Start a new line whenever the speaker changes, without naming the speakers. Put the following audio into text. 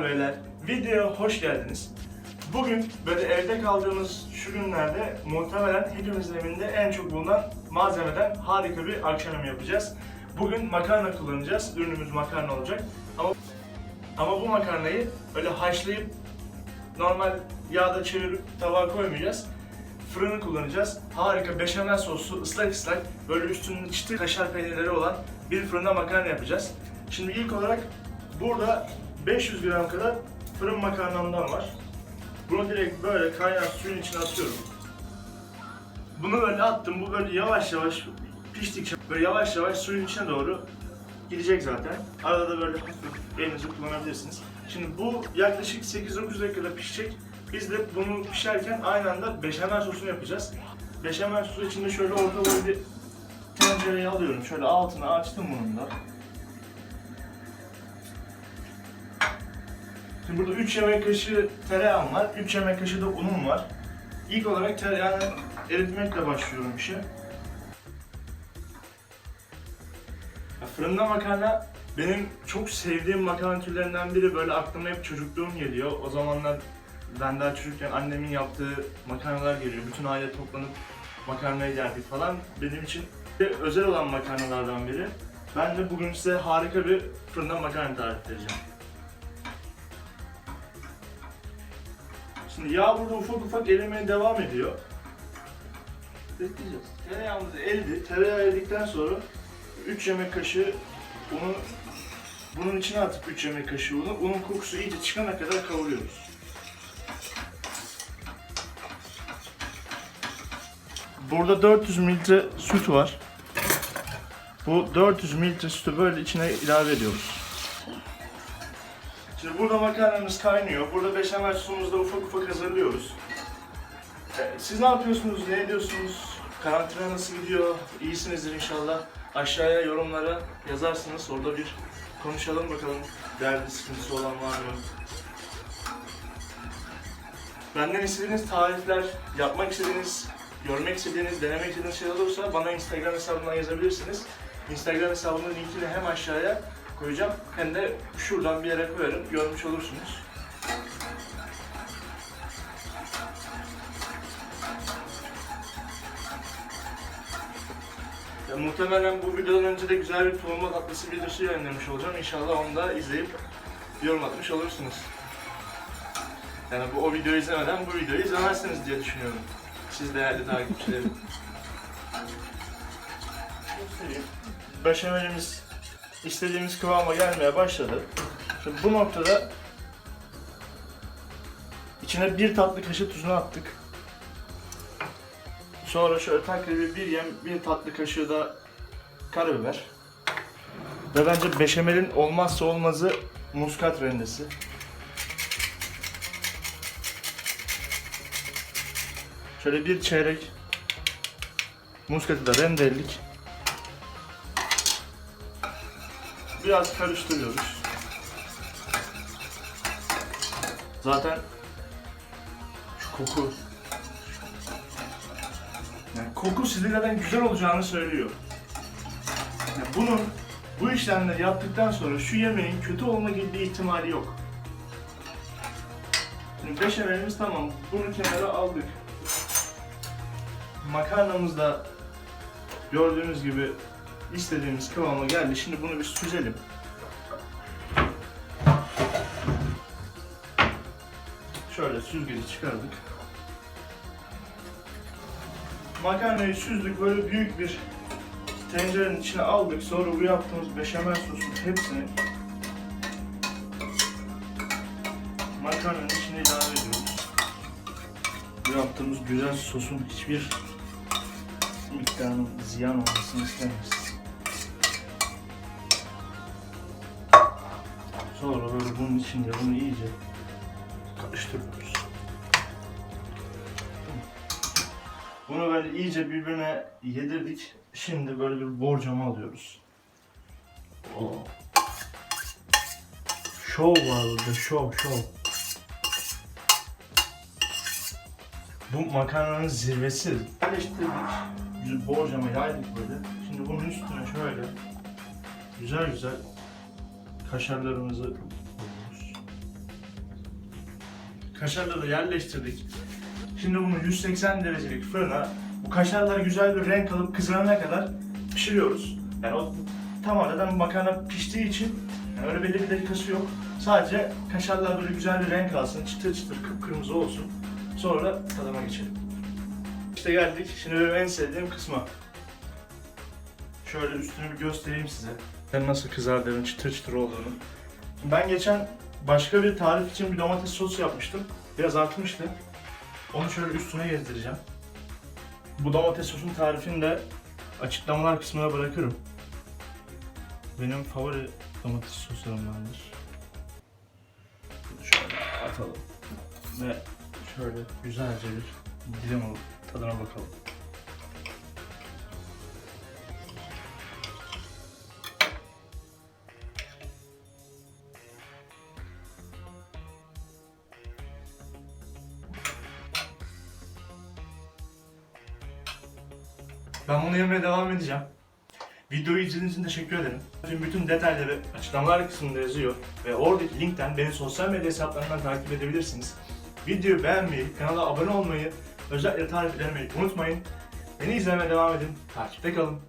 Hanımlar beyler, videoya hoş geldiniz. Bugün böyle evde kaldığımız şu günlerde muhtemelen hepimizin evinde en çok bulunan malzemeden harika bir akşam yapacağız. Bugün makarna kullanacağız. Ürünümüz makarna olacak. Ama ama bu makarnayı öyle haşlayıp normal yağda çevirip tabağa koymayacağız. Fırını kullanacağız. Harika beşamel soslu ıslak ıslak böyle üstünün çıtır kaşar peynirleri olan bir fırında makarna yapacağız. Şimdi ilk olarak burada 500 gram kadar fırın makarnamdan var. Bunu direkt böyle kaynar suyun içine atıyorum. Bunu böyle attım. Bu böyle yavaş yavaş piştikçe böyle yavaş yavaş suyun içine doğru gidecek zaten. Arada da böyle elinizi kullanabilirsiniz. Şimdi bu yaklaşık 8-9 dakikada pişecek. Biz de bunu pişerken aynı anda beşamel sosunu yapacağız. Beşamel sosu içinde şöyle orta boy bir tencereyi alıyorum. Şöyle altını açtım bunun da. Şimdi burada 3 yemek kaşığı tereyağım var, 3 yemek kaşığı da unum var. İlk olarak tereyağını eritmekle başlıyorum işe. Ya fırında makarna benim çok sevdiğim makarna türlerinden biri. Böyle aklıma hep çocukluğum geliyor. O zamanlar ben daha çocukken annemin yaptığı makarnalar geliyor. Bütün aile toplanıp makarnayı yerdik falan. Benim için özel olan makarnalardan biri. Ben de bugün size harika bir fırında makarna tarif vereceğim. Şimdi yağ burada ufak ufak erimeye devam ediyor. Bekleyeceğiz. Tereyağımız eridi. Tereyağı eridikten sonra 3 yemek kaşığı unu bunun içine atıp 3 yemek kaşığı unu, unun kokusu iyice çıkana kadar kavuruyoruz. Burada 400 mililitre süt var. Bu 400 mililitre sütü böyle içine ilave ediyoruz. Şimdi burada makarnamız kaynıyor. Burada beşamel sosumuzu da ufak ufak hazırlıyoruz. Ee, Siz ne yapıyorsunuz, ne ediyorsunuz? Karantina nasıl gidiyor? İyisinizdir inşallah. Aşağıya yorumlara yazarsınız. Orada bir konuşalım bakalım. Derdi, sıkıntısı olan var mı? Benden istediğiniz tarifler, yapmak istediğiniz, görmek istediğiniz, denemek istediğiniz şeyler olursa bana Instagram hesabından yazabilirsiniz. Instagram hesabımın linkini hem aşağıya koyacağım hem de şuradan bir yere koyarım. Görmüş olursunuz. Ya, muhtemelen bu videodan önce de güzel bir tulumba tatlısı videosu yayınlamış olacağım. İnşallah onu da izleyip yorum atmış olursunuz. Yani bu o videoyu izlemeden bu videoyu izlemezsiniz diye düşünüyorum. Siz değerli takipçilerim. Beşamelimiz istediğimiz kıvama gelmeye başladı. Şimdi bu noktada içine bir tatlı kaşığı tuzunu attık. Sonra şöyle takribi bir yem, bir tatlı kaşığı da karabiber. Ve bence beşamelin olmazsa olmazı muskat rendesi. Şöyle bir çeyrek muskatı da rendeledik. Biraz karıştırıyoruz. Zaten şu koku yani koku sizlerden güzel olacağını söylüyor. Yani bunun bu işlemleri yaptıktan sonra şu yemeğin kötü olma gibi bir ihtimali yok. Şimdi beşamelimiz tamam. Bunu kenara aldık. Makarnamız da gördüğünüz gibi istediğimiz kıvama geldi. Şimdi bunu bir süzelim. Şöyle süzgeci çıkardık. Makarnayı süzdük böyle büyük bir tencerenin içine aldık. Sonra bu yaptığımız beşamel sosun hepsini makarnanın içine ilave ediyoruz. Bu yaptığımız güzel sosun hiçbir miktarının ziyan olmasını istemeyiz. Sonra böyle bunun içinde bunu iyice karıştırıyoruz. Bunu böyle iyice birbirine yedirdik. Şimdi böyle bir borcama alıyoruz. Oo. Şov var burada, şov, şov. Bu makarnanın zirvesi. Güzel borcama yaydık böyle. Şimdi bunun üstüne şöyle güzel güzel kaşarlarımızı koyuyoruz. Kaşarları yerleştirdik. Şimdi bunu 180 derecelik fırına bu kaşarlar güzel bir renk alıp kızarana kadar pişiriyoruz. Yani o tamamen makarna piştiği için yani öyle belli bir dakikası yok. Sadece kaşarlar böyle güzel bir renk alsın, çıtır çıtır kıpkırmızı olsun. Sonra tadıma geçelim. İşte geldik. Şimdi benim en sevdiğim kısma. Şöyle üstünü bir göstereyim size. Nasıl kızardığını, çıtır çıtır olduğunu. Ben geçen başka bir tarif için bir domates sosu yapmıştım. Biraz artmıştı. Onu şöyle üstüne gezdireceğim. Bu domates sosun tarifini de açıklamalar kısmına bırakırım. Benim favori domates soslarımdandır. Bunu şöyle atalım. Ve şöyle güzelce bir dilim alıp tadına bakalım. Ben bunu yemeye devam edeceğim. Videoyu izlediğiniz için teşekkür ederim. Bütün detayları açıklamalar kısmında yazıyor ve oradaki linkten beni sosyal medya hesaplarından takip edebilirsiniz. Videoyu beğenmeyi, kanala abone olmayı, özellikle tarif etmeyi unutmayın. Beni izlemeye devam edin. Takipte kalın.